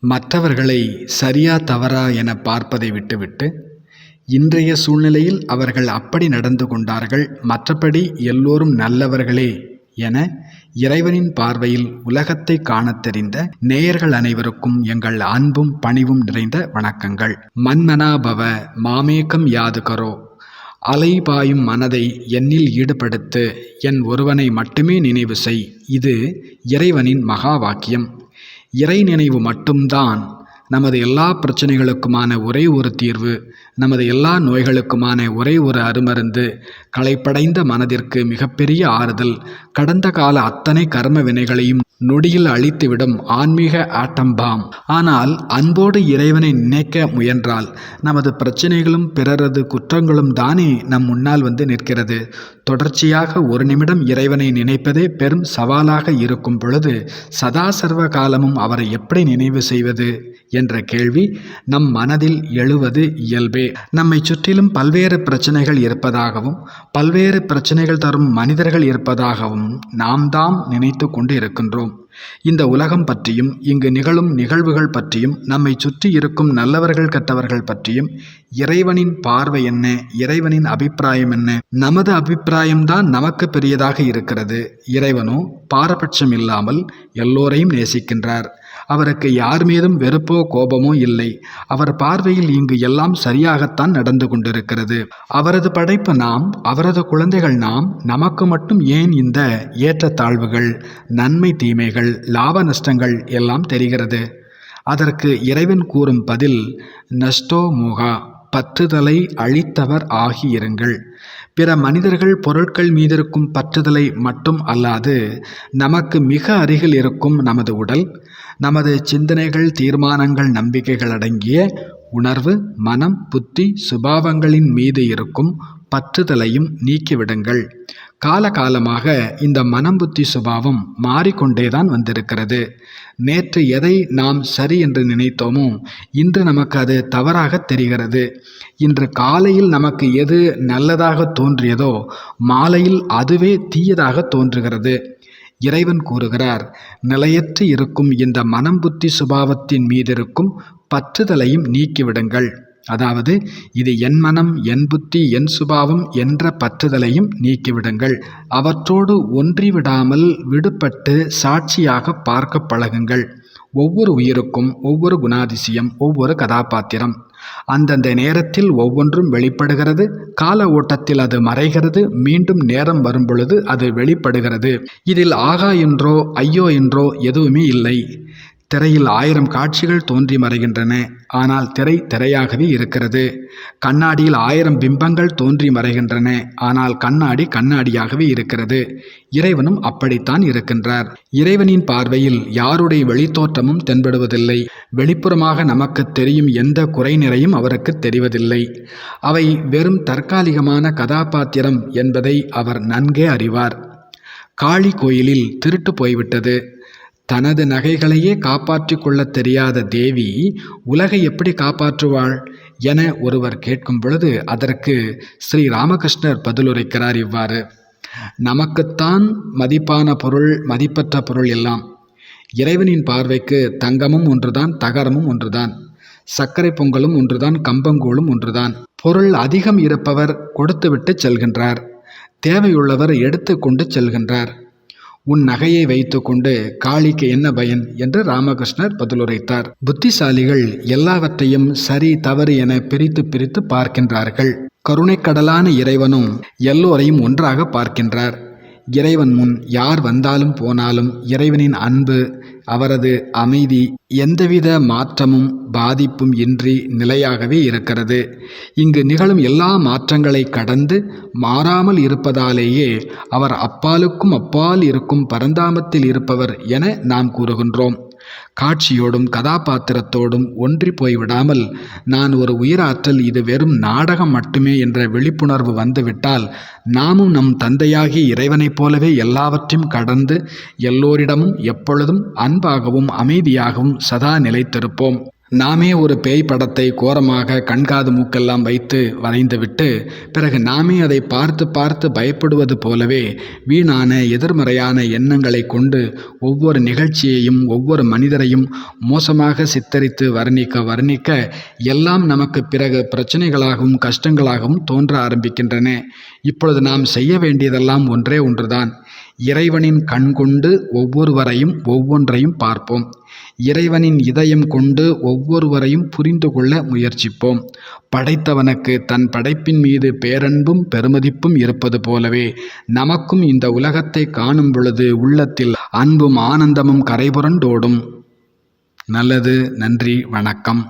மற்றவர்களை சரியா தவறா என பார்ப்பதை விட்டுவிட்டு இன்றைய சூழ்நிலையில் அவர்கள் அப்படி நடந்து கொண்டார்கள் மற்றபடி எல்லோரும் நல்லவர்களே என இறைவனின் பார்வையில் உலகத்தை காணத் தெரிந்த நேயர்கள் அனைவருக்கும் எங்கள் அன்பும் பணிவும் நிறைந்த வணக்கங்கள். மன்மனாபவ மாமேகம் யாது கரோ அலைபாயும் மனதை என்னில் ஈடுபடுத்து என் ஒருவனை மட்டுமே நினைவு செய். இது இறைவனின் மகா வாக்கியம். இறை நினைவு மட்டும்தான். நமது எல்லா பிரச்சனைகளுக்குமான ஒரே ஒரு தீர்வு நமது எல்லா நோய்களுக்குமான ஒரே ஒரு அருமருந்து களைப்படைந்த மனதிற்கு மிகப்பெரிய ஆறுதல். கடந்த கால அத்தனை கர்ம வினைகளையும் நொடியில் அழித்துவிடும் ஆன்மீக ஆட்டம்பாம். ஆனால் அன்போடு இறைவனை நினைக்க முயன்றால் நமது பிரச்சனைகளும் பிறரது குற்றங்களும் தானே நம் முன்னால் வந்து நிற்கிறது. தொடர்ச்சியாக ஒரு நிமிடம் இறைவனை நினைப்பதே பெரும் சவாலாக இருக்கும் பொழுது சதா சர்வ காலமும் அவரை எப்படி நினைவு செய்வது என்ற கேள்வி நம் மனதில் எழுவது இயல்பே. நம்மை சுற்றிலும் பல்வேறு பிரச்சனைகள் இருப்பதாகவும் பல்வேறு பிரச்சனைகள் தரும் மனிதர்கள் இருப்பதாகவும் நாம் தாம் நினைத்து கொண்டு இருக்கின்றோம் இந்த உலகம் பற்றியும் இங்கு நிகழும் நிகழ்வுகள் பற்றியும் நம்மை சுற்றி இருக்கும் நல்லவர்கள் கெட்டவர்கள் பற்றியும் இறைவனின் பார்வை என்ன? இறைவனின் அபிப்பிராயம் என்ன? நமது அபிப்பிராயம்தான் நமக்கு பெரியதாக இருக்கிறது. இறைவனோ பாரபட்சம் இல்லாமல் எல்லோரையும் நேசிக்கின்றார். அவருக்கு யார் மீதும் வெறுப்போ கோபமோ இல்லை. அவர் பார்வையில் இங்கு எல்லாம் சரியாகத்தான் நடந்து கொண்டிருக்கிறது. அவரது படைப்பு நாம் அவரது குழந்தைகள் நாம் நமக்கு மட்டும் ஏன் இந்த ஏற்றத்தாழ்வுகள் நன்மை தீமைகள் லாப நஷ்டங்கள் எல்லாம் தெரிகிறது? அதற்கு இறைவன் கூறும் பதில் நஷ்டோ மோகா பற்றுதலை அழித்தவர் ஆகியிருங்கள். பிற மனிதர்கள் பொருட்கள் மீதிருக்கும் பற்றுதலை மட்டும் அல்லாது நமக்கு மிக அருகில் இருக்கும் நமது உடல் நமது சிந்தனைகள் தீர்மானங்கள் நம்பிக்கைகள் அடங்கிய உணர்வு மனம் புத்தி சுபாவங்களின் மீது இருக்கும் பற்றுதலையும் நீக்கிவிடுங்கள். காலகாலமாக இந்த மனம் புத்தி சுபாவம் மாறிக்கொண்டேதான் வந்திருக்கிறது. நேற்று எதை நாம் சரி என்று நினைத்தோமோ இன்று நமக்கு அது தவறாக தெரிகிறது. இன்று காலையில் நமக்கு எது நல்லதாக தோன்றியதோ மாலையில் அதுவே தீயதாக தோன்றுகிறது. இறைவன் கூறுகிறார் நிலையற்று இருக்கும் இந்த மனம் புத்தி சுபாவத்தின் மீதிருக்கும் பற்றுதலையும் நீக்கிவிடுங்கள். அதாவது இது என் மனம் என் புத்தி என் சுபாவம் என்ற பற்றுதலையும் நீக்கிவிடுங்கள். அவற்றோடு ஒன்றிவிடாமல் விடுபட்டு சாட்சியாக பார்க்க பழகுங்கள். ஒவ்வொரு உயிருக்கும் ஒவ்வொரு குணாதிசயம் ஒவ்வொரு கதாபாத்திரம். அந்தந்த நேரத்தில் ஒவ்வொன்றும் வெளிப்படுகிறது. கால ஓட்டத்தில் அது மறைகிறது. மீண்டும் நேரம் வரும்பொழுது அது வெளிப்படுகிறது. இதில் ஆகா என்றோ ஐயோ என்றோ எதுவுமே இல்லை. திரையில் ஆயிரம் காட்சிகள் தோன்றி மறைகின்றன. ஆனால் திரை திரையாகவே இருக்கிறது. கண்ணாடியில் ஆயிரம் பிம்பங்கள் தோன்றி மறைகின்றன. ஆனால் கண்ணாடி கண்ணாடியாகவே இருக்கிறது. இறைவனும் அப்படித்தான் இருக்கின்றார். இறைவனின் பார்வையில் யாருடைய வெளித்தோற்றமும் தென்படுவதில்லை. வெளிப்புறமாக நமக்கு தெரியும் எந்த குறை நிறையும் அவருக்கு தெரிவதில்லை. அவை வெறும் தற்காலிகமான கதாபாத்திரம் என்பதை அவர் நன்கே அறிவார். காளி கோயிலில் திருட்டு போய்விட்டது. தனது நகைகளையே காப்பாற்றிக் கொள்ளத் தெரியாத தேவி உலகை எப்படி காப்பாற்றுவாள்? என ஒருவர் கேட்கும் பொழுது அதற்கு ஸ்ரீ ராமகிருஷ்ணர் பதிலுரைக்கிறார் இவ்வாறு நமக்குத்தான் மதிப்பான பொருள் மதிப்பற்ற பொருள் எல்லாம். இறைவனின் பார்வைக்கு தங்கமும் ஒன்றுதான் தகரமும் ஒன்றுதான். சர்க்கரை பொங்கலும் ஒன்றுதான் கம்பங்கூழும் ஒன்றுதான். பொருள் அதிகம் இருப்பவர் கொடுத்துவிட்டு செல்கின்றார். தேவையுள்ளவர் எடுத்து கொண்டு செல்கின்றார். உன் நகையை வைத்துக்கொண்டு காளிக்கு என்ன பயன்? என்று ராமகிருஷ்ணர் பதிலுரைத்தார். புத்திசாலிகள் எல்லாவற்றையும் சரி தவறு என பிரித்து பிரித்து பார்க்கின்றார்கள். கருணைக்கடலான இறைவனும் எல்லோரையும் ஒன்றாக பார்க்கின்றார். இறைவன் முன் யார் வந்தாலும் போனாலும் இறைவனின் அன்பு அவரது அமைதி எந்தவித மாற்றமும் பாதிப்பும் இன்றி நிலையாகவே இருக்கிறது. இங்கு நிகழும் எல்லா மாற்றங்களை கடந்து மாறாமல் இருப்பதாலேயே அவர் அப்பாலுக்கும் அப்பால் இருக்கும் பரந்தாமத்தில் இருப்பவர் என நாம் கூறுகின்றோம். காட்சியோடும் கதாபாத்திரத்தோடும் ஒன்றி போய்விடாமல் நான் ஒரு உயிராற்றல் இது வெறும் நாடகம் மட்டுமே என்ற விழிப்புணர்வு வந்துவிட்டால் நாமும் நம் தந்தையாகி இறைவனைப் போலவே எல்லாவற்றையும் கடந்து எல்லோரிடமும் எப்பொழுதும் அன்பாகவும் அமைதியாகவும் சதா நிலைத்திருப்போம். நாமே ஒரு பேய் படத்தை கோரமாக கண்காது மூக்கெல்லாம் வைத்து வரைந்துவிட்டு பிறகு நாமே அதை பார்த்து பார்த்து பயப்படுவது போலவே வீணான எதிர்மறையான எண்ணங்களை கொண்டு ஒவ்வொரு நிகழ்ச்சியையும் ஒவ்வொரு மனிதரையும் மோசமாக சித்தரித்து வர்ணிக்க வர்ணிக்க எல்லாம் நமக்கு பிறகு பிரச்சனைகளாகவும் கஷ்டங்களாகவும் தோன்ற ஆரம்பிக்கின்றன. இப்பொழுது நாம் செய்ய வேண்டியதெல்லாம் ஒன்றே ஒன்றுதான். இறைவனின் கண் கொண்டு ஒவ்வொருவரையும் ஒவ்வொன்றையும் பார்ப்போம். இறைவனின் இதயம் கொண்டு ஒவ்வொருவரையும் புரிந்து கொள்ள முயற்சிப்போம். படைத்தவனுக்கு தன் படைப்பின் மீது பேரன்பும் பெருமதிப்பும் இருப்பது போலவே நமக்கும் இந்த உலகத்தை காணும் பொழுது உள்ளத்தில் அன்பும் ஆனந்தமும் கரைபுரண்டோடும். நல்லது நன்றி வணக்கம்.